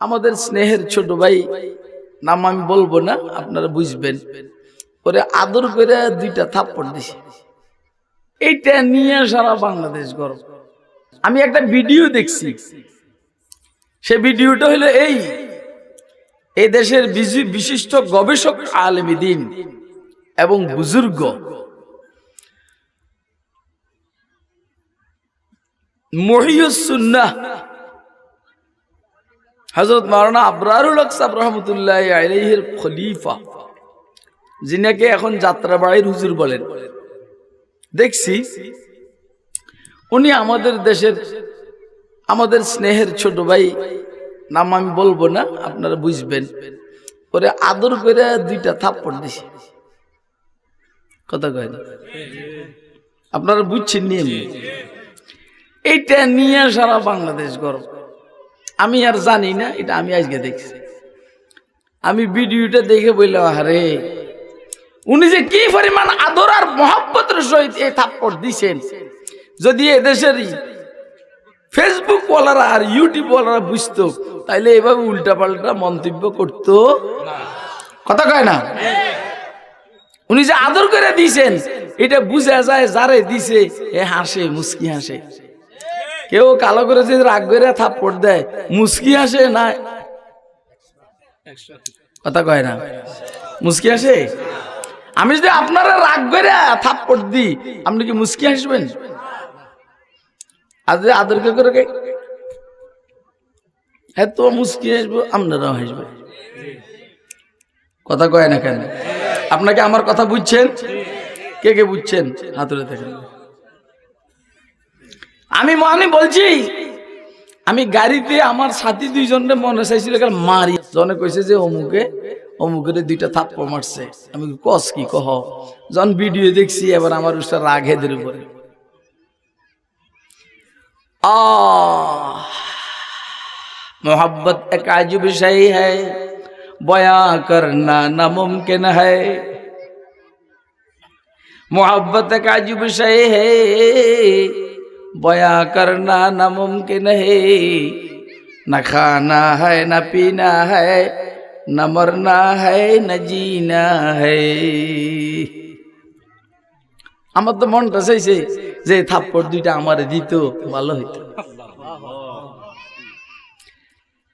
আমাদের স্নেহের ছোট ভাই নাম আমি বলব না, আপনারা বুঝবেন। ওরে আদর করে দুইটা থাপ্পড় দিছে। এইটা নিয়ে সারা বাংলাদেশ গর্ব আমি একটা ভিডিও দেখছি। সে ভিডিওটা হলো এই। এই দেশের বিশিষ্ট গবেষক আলমিদিন এবং বুজুর্গ। মহিউসুন্নাহ হজরত মাওলানা আবরারুল আকসাব রহমতুল্লাহ আলাইহির খলিফা, যিনাকে এখন যাত্রাবাড়ির হুজুর বলেন। দেখছি উনি আমাদের দেশের, আমাদের স্নেহের ছোট ভাই, নাম আমি বলব না, আপনারা বুঝবেন। পরে আদর করে দুইটা থাপ্পড় দিছে। কথা কয় আপনারা বুঝছেন নিয়ে এইটা নিয়ে সারা বাংলাদেশ গর্ব। আমি আর জানি না এটা আমি আজকে দেখছি। আমি ভিডিওটা দেখে বললাম আরে উনি যে কি পরিমাণ আদর আর মহাব্বতের সহিত এই থাপ্পড় দিছেন। যদি এদেশের ফেসবুক ওয়ালারা আর ইউটিউব ওয়ালারা বুঝতো তাইলে এভাবে উল্টা পাল্টা মন্তব্য করতো। কথা কয় না? উনি যে আদর করে দিছেন এটা বুঝা যায় যারে দিছে এ হাসে মুস্কি হাসে। কেউ কালো করে যদি রাগ করে থাপ্পড় দেয়, মুস্কি আসে না? কথা কয় না। মুস্কি আসে? আমি যদি আপনারা রাগ করে থাপ্পড় দিই, আপনি কি মুস্কি আসবেন? আর যদি আদরকে করে কে? হ্যাঁ তো মুস্কি আসব, আপনারাও হাসবেন কথা কয় না কেন? আপনাকে আমার কথা বুঝছেন? কে কে বুঝছেন? হাতুড়ে থাকেন আমি আমি বলছি আমি গাড়িতে আমার সাথী দুইজনে মনে চাইছিল কারণ মারি জনে কইছে যে অমুকে অমুকের দুইটা থাপ্পড় মারছে আমি কই, কস কি কহ যখন ভিডিও দেখছি এবার আমার উস্তা রাগ হেদের উপরে आह, मोहब्बत एक अजीब शय है बयां करना नामुमकिन है मोहब्बत एक अजीब शय है बयां करना नामुमकिन है न खाना है न पीना है न मरना है न जीना है আমার তো মনটা চাইছে যে থাপ্পড় দুইটা আমারে দিত ভালো হইতো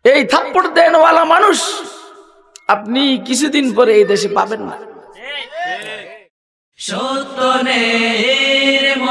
এই থাপ্পড় দেনওয়ালা মানুষ আপনি কিছুদিন পরে এই দেশে পাবেন না সত্যনের